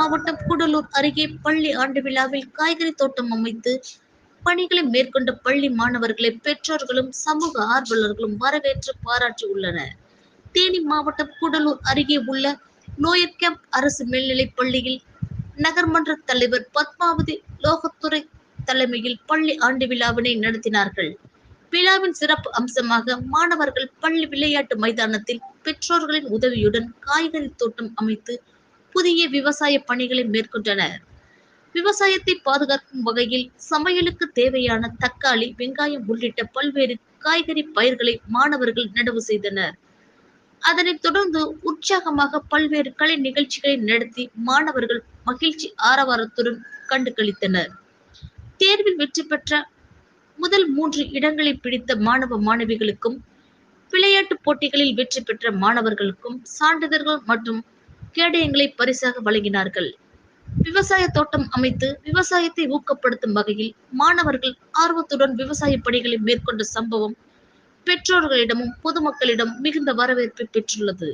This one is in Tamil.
மாவட்டம் கூடலூர் அருகே பள்ளி ஆண்டு விழாவில் காய்கறி தோட்டம் அமைத்து பணிகளை மேற்கொண்ட பள்ளி மாணவர்களை பெற்றோர்களும் சமூக ஆர்வலர்களும் வரவேற்று பாராட்டி உள்ளனர். தேனி மாவட்டம் கூடலூர் அருகே உள்ள லோயர் கேம்ப் அரசு மேல்நிலைப் பள்ளியில் நகர்மன்ற தலைவர் பத்மாவதி லோகத்துறை தலைமையில் பள்ளி ஆண்டு விழாவினை நடத்தினார்கள். விழாவின் சிறப்பு அம்சமாக மாணவர்கள் பள்ளி விளையாட்டு மைதானத்தில் பெற்றோர்களின் உதவியுடன் காய்கறி தோட்டம் அமைத்து புதிய விவசாய பணிகளை மேற்கொண்டனர். விவசாயத்தை பாதுகாக்கும் வகையில் சமையலுக்கு தேவையான தக்காளி வெங்காயம் உள்ளிட்ட பல்வேறு காய்கறி பயிர்களை மாணவர்கள் நடவு செய்தனர். அதனைத் தொடர்ந்து உற்சாகமாக பல்வேறு கலை நிகழ்ச்சிகளை நடத்தி மாணவர்கள் மகிழ்ச்சி ஆரவாரத்துடன் கண்டு கழித்தனர் தேர்வில் வெற்றி பெற்ற முதல் மூன்று இடங்களை பிடித்த மாணவ மாணவிகளுக்கும் விளையாட்டு போட்டிகளில் வெற்றி பெற்ற மாணவர்களுக்கும் சான்றிதழ்கள் மற்றும் கேடயங்களை பரிசாக வழங்கினார்கள். விவசாய தோட்டம் அமைத்து விவசாயத்தை ஊக்கப்படுத்தும் வகையில் மாணவர்கள் ஆர்வத்துடன் விவசாய பணிகளை மேற்கொண்ட சம்பவம் பெற்றோர்களிடமும் பொதுமக்களிடம் மிகுந்த வரவேற்பை பெற்றுள்ளது.